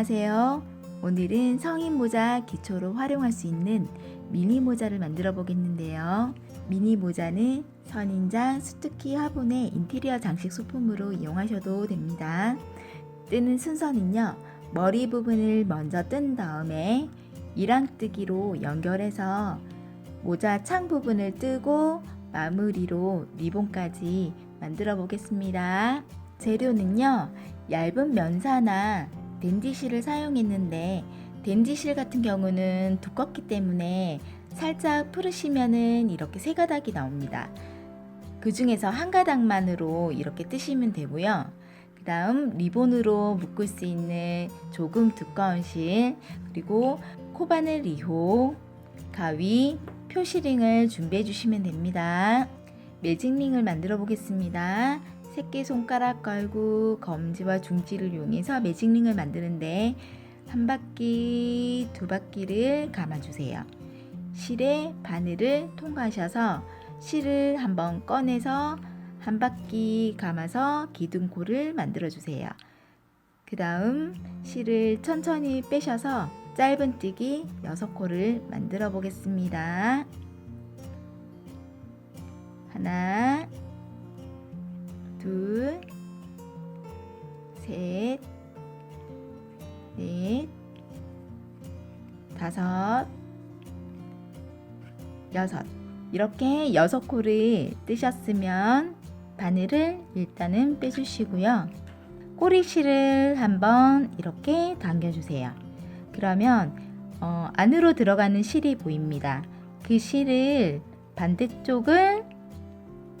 안녕하세요. 오늘은 성인 모자 기초로 활용할 수 있는 미니 모자를 만들어 보겠는데요. 미니 모자는 선인장, 수특기 화분의 인테리어 장식 소품으로 이용하셔도 됩니다. 뜨는 순서는요. 머리 부분을 먼저 뜬 다음에 이랑뜨기로 연결해서 모자 창 부분을 뜨고 마무리로 리본까지 만들어 보겠습니다. 재료는요. 얇은 면사나 덴지실을 사용했는데 덴지실 같은 경우는 두껍기 때문에 살짝 풀으시면은 이렇게 세 가닥이 나옵니다. 그 중에서 한 가닥만으로 이렇게 뜨시면 되고요. 그 다음 리본으로 묶을 수 있는 조금 두꺼운 실, 그리고 코바늘 2호, 가위, 표시링을 준비해 주시면 됩니다. 매직링을 만들어 보겠습니다. 새끼손가락 걸고 검지와 중지를 이용해서 매직링을 만드는데 한 바퀴, 두 바퀴를 감아주세요. 실에 바늘을 통과하셔서 실을 한번 꺼내서 한 바퀴 감아서 기둥코를 만들어주세요. 그 다음 실을 천천히 빼셔서 짧은뜨기 6코를 만들어 보겠습니다. 하나, 둘, 셋, 넷, 다섯, 여섯. 이렇게 여섯 코를 뜨셨으면 바늘을 일단은 빼주시고요. 꼬리실을 한번 이렇게 당겨주세요. 그러면 어, 안으로 들어가는 실이 보입니다. 그 실을 반대쪽을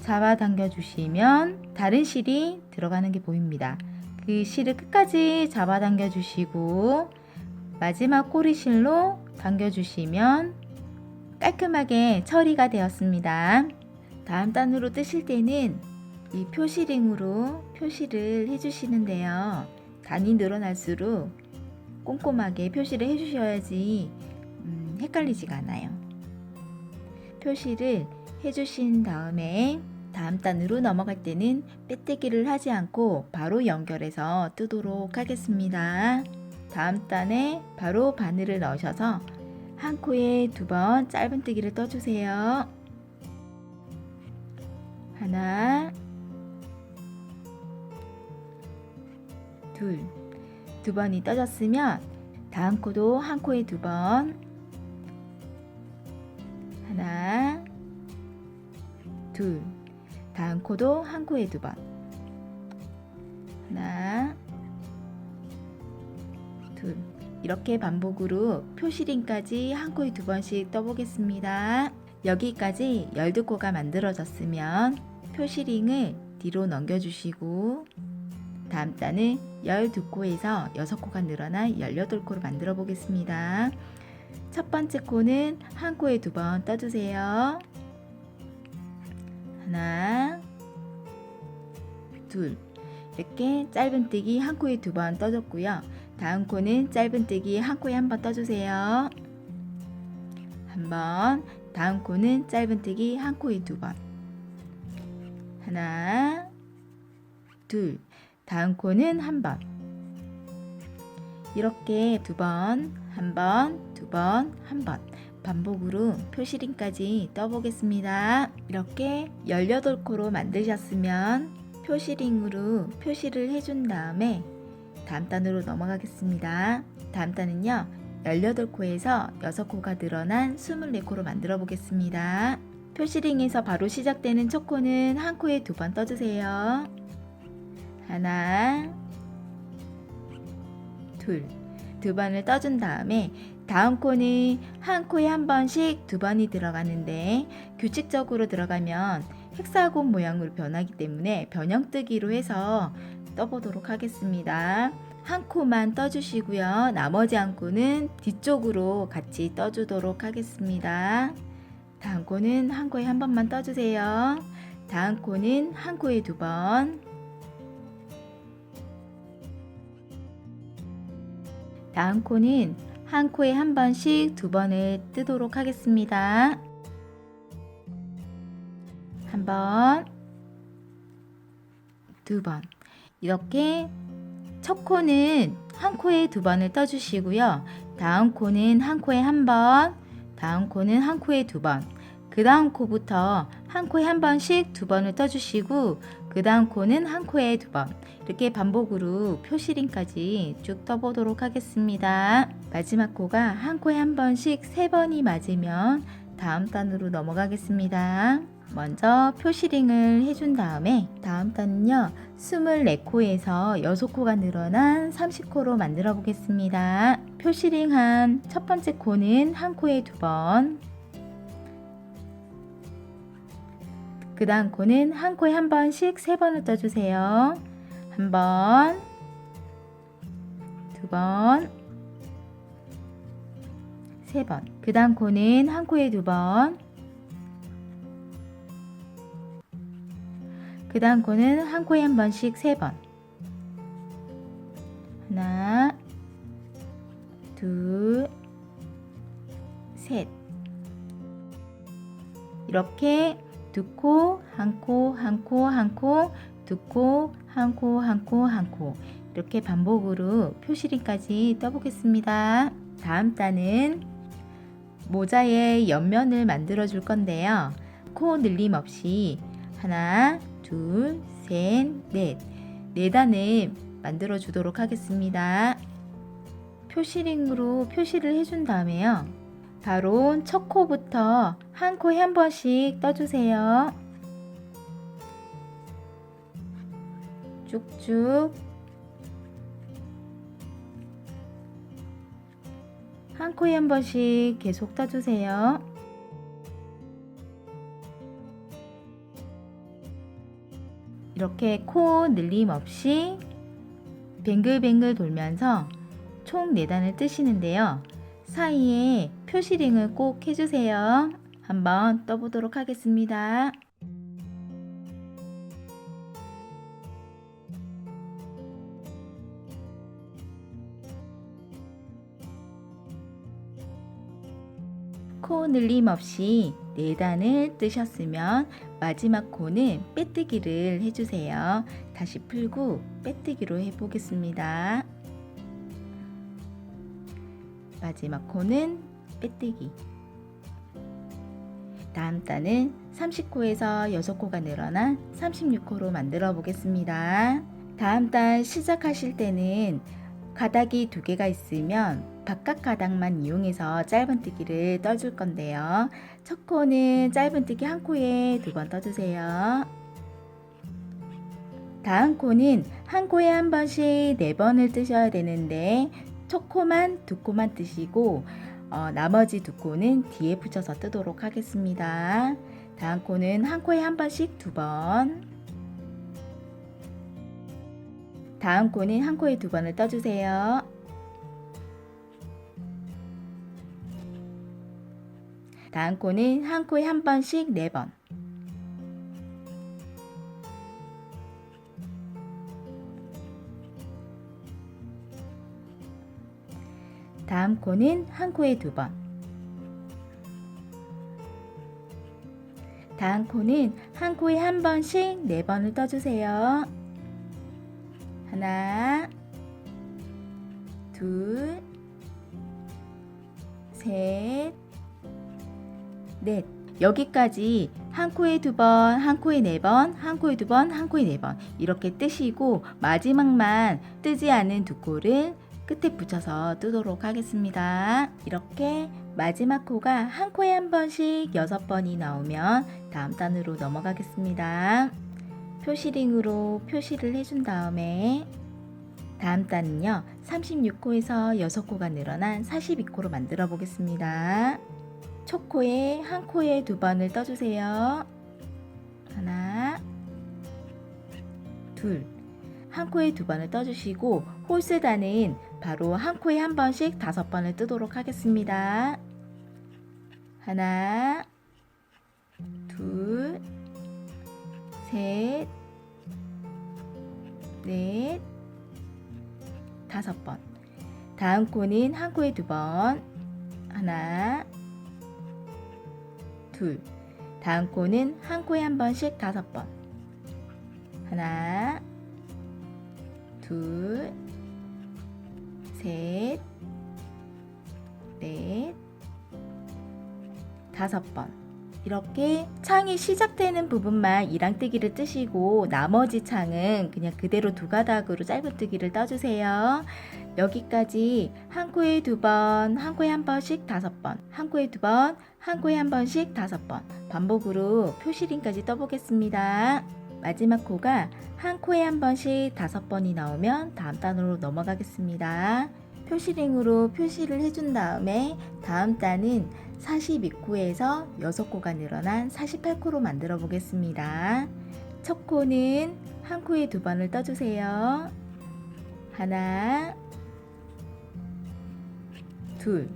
잡아당겨 주시면 다른 실이 들어가는 게 보입니다. 그 실을 끝까지 잡아당겨 주시고 마지막 꼬리실로 당겨 주시면 깔끔하게 처리가 되었습니다. 다음 단으로 뜨실 때는 이 표시링으로 표시를 해주시는데요. 단이 늘어날수록 꼼꼼하게 표시를 해주셔야지 음, 헷갈리지가 않아요. 표시를 해주신 다음에 다음 단으로 넘어갈 때는 빼떼기를 하지 않고 바로 연결해서 뜨도록 하겠습니다. 다음 단에 바로 바늘을 넣으셔서 한 코에 두 번 짧은뜨기를 떠주세요. 하나, 둘, 두 번이 떠졌으면 다음 코도 한 코에 두 번, 둘, 다음 코도 한 코에 두 번, 하나, 둘. 이렇게 반복으로 표시링까지 한 코에 두 번씩 떠보겠습니다. 여기까지 12코가 만들어졌으면 표시링을 뒤로 넘겨주시고 다음 단은 12코에서 6코가 늘어나 18코로 만들어 보겠습니다. 첫 번째 코는 한 코에 두 번 떠주세요. 하나, 둘. 이렇게 짧은뜨기 한 코에 두 번 떠줬고요. 다음 코는 짧은뜨기 한 코에 한 번 떠주세요. 한 번. 다음 코는 짧은뜨기 한 코에 두 번. 하나, 둘. 다음 코는 한 번. 이렇게 두 번, 한 번, 두 번, 한 번. 반복으로 표시링까지 떠보겠습니다. 이렇게 18코로 만드셨으면 표시링으로 표시를 해준 다음에 다음 단으로 넘어가겠습니다. 다음 단은요. 18코에서 6코가 늘어난 24코로 만들어 보겠습니다. 표시링에서 바로 시작되는 첫 코는 한 코에 두 번 떠주세요. 하나, 둘. 두 번을 떠준 다음에 다음 코는 한 코에 한 번씩 두 번이 들어가는데 규칙적으로 들어가면 헥사곤 모양으로 변하기 때문에 변형뜨기로 해서 떠보도록 하겠습니다. 한 코만 떠주시고요. 나머지 한 코는 뒤쪽으로 같이 떠주도록 하겠습니다. 다음 코는 한 코에 한 번만 떠주세요. 다음 코는 한 코에 두 번. 다음 코는 한 코에 한 번씩 두 번을 뜨도록 하겠습니다. 한 번, 두 번. 이렇게 첫 코는 한 코에 두 번을 떠주시고요. 다음 코는 한 코에 한 번, 다음 코는 한 코에 두 번. 그 다음 코부터 한 코에 한 번씩 두 번을 떠주시고 그 다음 코는 한 코에 두 번. 이렇게 반복으로 표시링까지 쭉 떠보도록 하겠습니다. 마지막 코가 한 코에 한 번씩 세 번이 맞으면 다음 단으로 넘어가겠습니다. 먼저 표시링을 해준 다음에 다음 단은요 24코에서 6코가 늘어난 30코로 만들어 보겠습니다. 표시링 한 첫 번째 코는 한 코에 두 번, 그 다음 코는 한 코에 한 번씩 세 번을 떠주세요. 한 번, 두 번, 세 번. 그 다음 코는 한 코에 두 번, 그 다음 코는 한 코에 한 번씩 세 번. 하나, 둘, 셋. 이렇게 두 코, 한 코, 한 코, 한 코, 두 코, 한 코, 한 코, 한 코. 이렇게 반복으로 표시링까지 떠보겠습니다. 다음 단은 모자의 옆면을 만들어 줄 건데요. 코 늘림 없이 하나, 둘, 셋, 넷. 네 단을 만들어 주도록 하겠습니다. 표시링으로 표시를 해준 다음에요. 바로 첫 코부터 한 코에 한 번씩 떠주세요. 쭉쭉 한 코에 한 번씩 계속 떠주세요. 이렇게 코 늘림 없이 뱅글뱅글 돌면서 총 4단을 뜨시는데요. 사이에 표시링을 꼭 해주세요. 한번 떠보도록 하겠습니다. 코 늘림 없이 4단을 뜨셨으면 마지막 코는 빼뜨기를 해주세요. 다시 풀고 빼뜨기로 해보겠습니다. 마지막 코는 빼뜨기. 다음 단은 30코에서 6코가 늘어난 36코로 만들어 보겠습니다. 다음 단 시작하실 때는 가닥이 두 개가 있으면 바깥 가닥만 이용해서 짧은뜨기를 떠줄 건데요. 첫 코는 짧은뜨기 한 코에 두 번 떠주세요. 다음 코는 한 코에 한 번씩 네 번을 뜨셔야 되는데 첫 코만 두 코만 뜨시고 어, 나머지 두 코는 뒤에 붙여서 뜨도록 하겠습니다. 다음 코는 한 코에 한 번씩 두 번. 다음 코는 한 코에 두 번을 떠주세요. 다음 코는 한 코에 한 번씩 네 번. 다음 코는 한 코에 두 번. 다음 코는 한 코에 한 번씩 네 번을 떠주세요. 하나, 둘, 셋, 넷. 여기까지 한 코에 두 번, 한 코에 네 번, 한 코에 두 번, 한 코에 네 번. 이렇게 뜨시고 마지막만 뜨지 않은 두 코를 끝에 붙여서 뜨도록 하겠습니다. 이렇게 마지막 코가 한 코에 한 번씩 여섯 번이 나오면 다음 단으로 넘어가겠습니다. 표시링으로 표시를 해준 다음에 다음 단은요 36코에서 6코가 늘어난 42코로 만들어 보겠습니다. 첫 코에 한 코에 두 번을 떠주세요. 하나, 둘, 한 코에 두 번을 떠주시고 홀스단은 바로 한 코에 한 번씩 다섯 번을 뜨도록 하겠습니다. 하나, 둘, 셋, 넷, 다섯 번. 다음 코는 한 코에 두 번. 하나, 둘. 다음 코는 한 코에 한 번씩 다섯 번. 하나, 둘, 셋, 넷, 다섯 번. 이렇게 창이 시작되는 부분만 이랑뜨기를 뜨시고 나머지 창은 그냥 그대로 두 가닥으로 짧은뜨기를 떠주세요. 여기까지 한 코에 두 번, 한 코에 한 번씩 다섯 번, 한 코에 두 번, 한 코에 한 번씩 다섯 번 반복으로 표시링까지 떠보겠습니다. 마지막 코가 한 코에 한 번씩 다섯 번이 나오면 다음 단으로 넘어가겠습니다. 표시링으로 표시를 해준 다음에 다음 단은 42코에서 6코가 늘어난 48코로 만들어 보겠습니다. 첫 코는 한 코에 두 번을 떠주세요. 하나, 둘.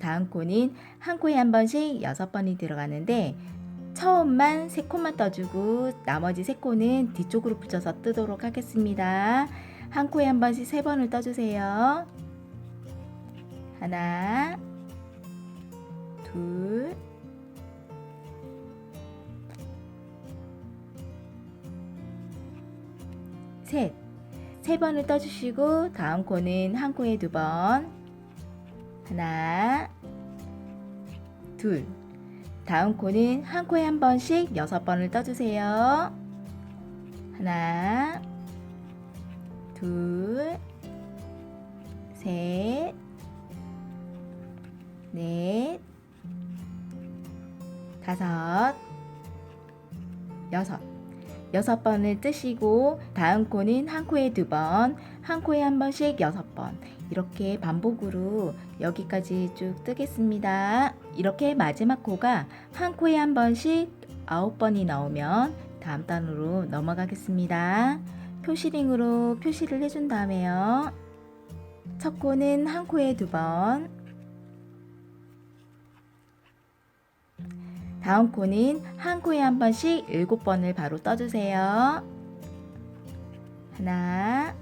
다음 코는 한 코에 한 번씩 여섯 번이 들어가는데 처음만 세 코만 떠주고 나머지 세 코는 뒤쪽으로 붙여서 뜨도록 하겠습니다. 한 코에 한 번씩 세 번을 떠주세요. 하나, 둘, 셋. 세 번을 떠주시고 다음 코는 한 코에 두 번. 하나, 둘. 다음 코는 한 코에 한 번씩 여섯 번을 떠주세요. 하나, 둘, 셋, 넷, 다섯, 여섯. 여섯 번을 뜨시고 다음 코는 한 코에 두 번, 한 코에 한 번씩 여섯 번. 이렇게 반복으로 여기까지 쭉 뜨겠습니다. 이렇게 마지막 코가 한 코에 한 번씩 아홉 번이 나오면 다음 단으로 넘어가겠습니다. 표시링으로 표시를 해준 다음에요. 첫 코는 한 코에 두 번, 다음 코는 한 코에 한 번씩 일곱 번을 바로 떠주세요. 하나,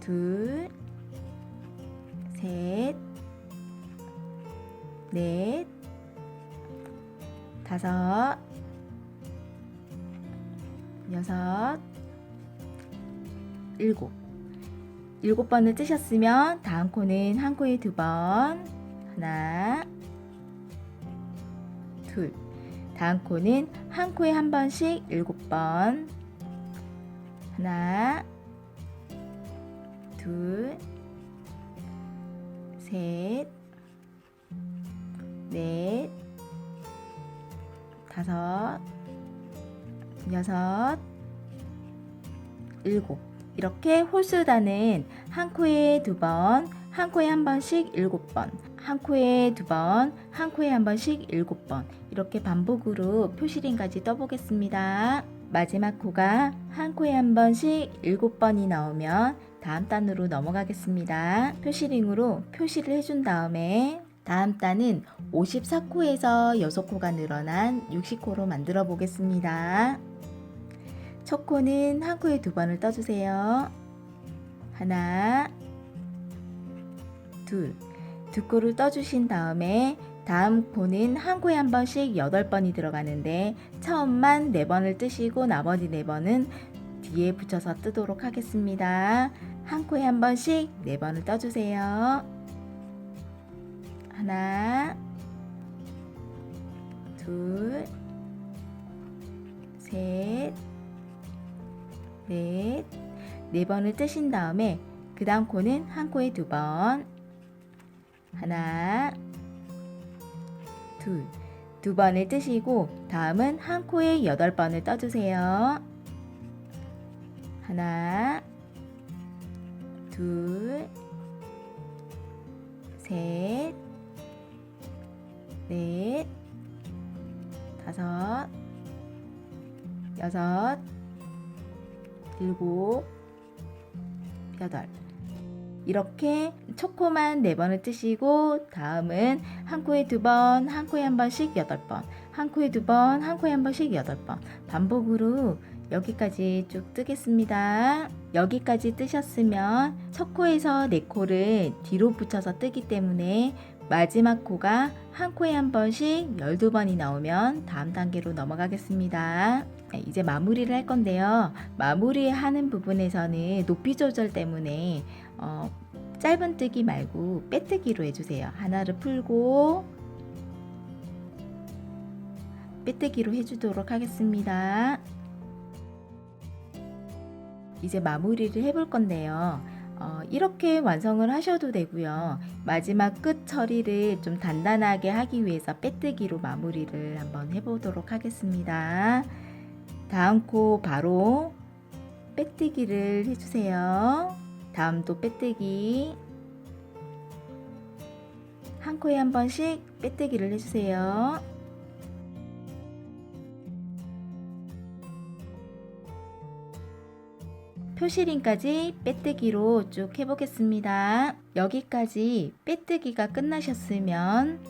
둘, 셋, 넷, 다섯, 여섯, 일곱. 일곱 번을 뜨셨으면 다음 코는 한 코에 두 번. 하나, 둘. 다음 코는 한 코에 한 번씩 일곱 번. 하나, 둘, 셋, 넷, 다섯, 여섯, 일곱. 이렇게 홀수단은 한 코에 두 번, 한 코에 한 번씩 일곱 번, 한 코에 두 번, 한 코에 한 번씩 일곱 번 이렇게 반복으로 표시링까지 떠보겠습니다. 마지막 코가 한 코에 한 번씩 일곱 번이 나오면 다음 단으로 넘어가겠습니다. 표시링으로 표시를 해준 다음에 다음 단은 54코에서 6코가 늘어난 60코로 만들어 보겠습니다. 첫 코는 한 코에 두 번을 떠주세요. 하나, 둘. 두 코를 떠주신 다음에 다음 코는 한 코에 한 번씩 여덟 번이 들어가는데 처음만 네 번을 뜨시고 나머지 네 번은 뒤에 붙여서 뜨도록 하겠습니다. 한 코에 한 번씩 네 번을 떠주세요. 하나, 둘, 셋, 넷, 네 번을 뜨신 다음에 그 다음 코는 한 코에 두 번, 하나, 둘, 두 번을 뜨시고 다음은 한 코에 여덟 번을 떠주세요. 하나, 둘, 셋, 넷, 다섯, 여섯, 일곱, 여덟. 이렇게 첫 코만 네 번을 뜨시고 다음은 한 코에 두 번, 한 코에 한 번씩 여덟 번, 한 코에 두 번, 한 코에 한 번씩 여덟 번 반복으로 여기까지 쭉 뜨겠습니다. 여기까지 뜨셨으면 첫 코에서 네 코를 뒤로 붙여서 뜨기 때문에 마지막 코가 한 코에 한 번씩 12번이 나오면 다음 단계로 넘어가겠습니다. 네, 이제 마무리를 할 건데요. 마무리하는 부분에서는 높이 조절 때문에 어, 짧은 뜨기 말고 빼뜨기로 해주세요. 하나를 풀고 빼뜨기로 해주도록 하겠습니다. 이제 마무리를 해볼 건데요. 어, 이렇게 완성을 하셔도 되고요. 마지막 끝 처리를 좀 단단하게 하기 위해서 빼뜨기로 마무리를 한번 해보도록 하겠습니다. 다음 코 바로 빼뜨기를 해주세요. 다음도 빼뜨기. 한 코에 한 번씩 빼뜨기를 해주세요. 표시링까지 빼뜨기로 쭉 해보겠습니다. 여기까지 빼뜨기가 끝나셨으면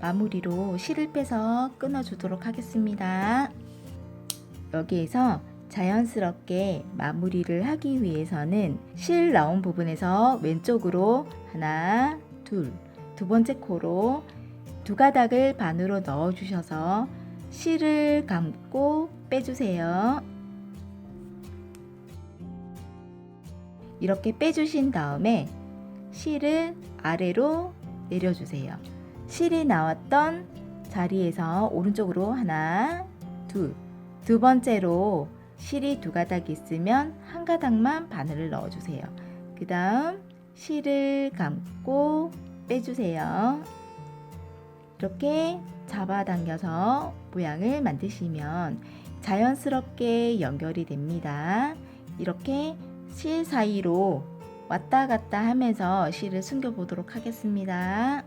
마무리로 실을 빼서 끊어주도록 하겠습니다. 여기에서 자연스럽게 마무리를 하기 위해서는 실 나온 부분에서 왼쪽으로 하나, 둘, 두 번째 코로 두 가닥을 반으로 넣어 주셔서 실을 감고 빼주세요. 이렇게 빼주신 다음에 실을 아래로 내려주세요. 실이 나왔던 자리에서 오른쪽으로 하나, 둘, 두 번째로 실이 두 가닥 있으면 한 가닥만 바늘을 넣어주세요. 그 다음 실을 감고 빼주세요. 이렇게 잡아당겨서 모양을 만드시면 자연스럽게 연결이 됩니다. 이렇게 실 사이로 왔다 갔다 하면서 실을 숨겨 보도록 하겠습니다.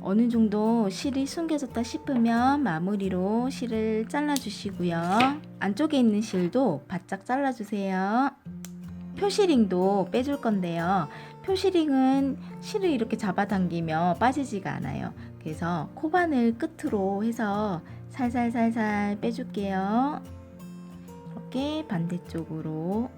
어느 정도 실이 숨겨졌다 싶으면 마무리로 실을 잘라 주시고요. 안쪽에 있는 실도 바짝 잘라 주세요. 표시링도 빼줄 건데요. 표시링은 실을 이렇게 잡아당기면 빠지지가 않아요. 그래서 코바늘 끝으로 해서 살살살살 빼줄게요. 이렇게 반대쪽으로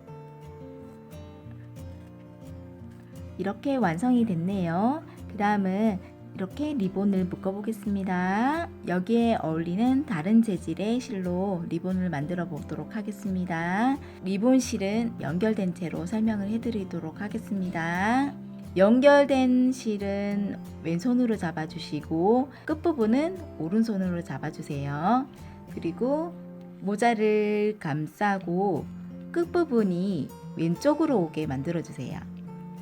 이렇게 완성이 됐네요. 그 다음은 이렇게 리본을 묶어 보겠습니다. 여기에 어울리는 다른 재질의 실로 리본을 만들어 보도록 하겠습니다. 리본 실은 연결된 채로 설명을 해 드리도록 하겠습니다. 연결된 실은 왼손으로 잡아주시고 끝부분은 오른손으로 잡아주세요. 그리고 모자를 감싸고 끝부분이 왼쪽으로 오게 만들어주세요.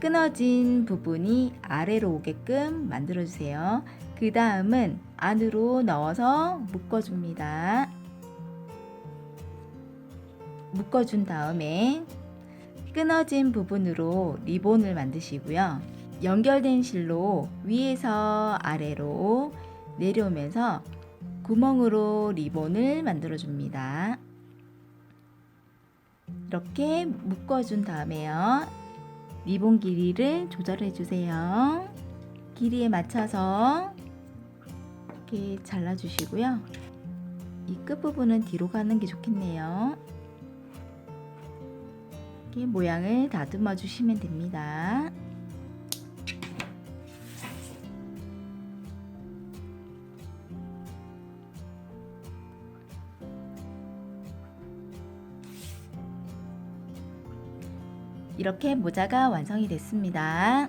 끊어진 부분이 아래로 오게끔 만들어주세요. 그 다음은 안으로 넣어서 묶어줍니다. 묶어준 다음에 끊어진 부분으로 리본을 만드시고요. 연결된 실로 위에서 아래로 내려오면서 구멍으로 리본을 만들어 줍니다. 이렇게 묶어준 다음에요. 리본 길이를 조절해 주세요. 길이에 맞춰서 이렇게 잘라 주시고요. 이 끝부분은 뒤로 가는 게 좋겠네요. 이렇게 모양을 다듬어 주시면 됩니다. 이렇게 모자가 완성이 됐습니다.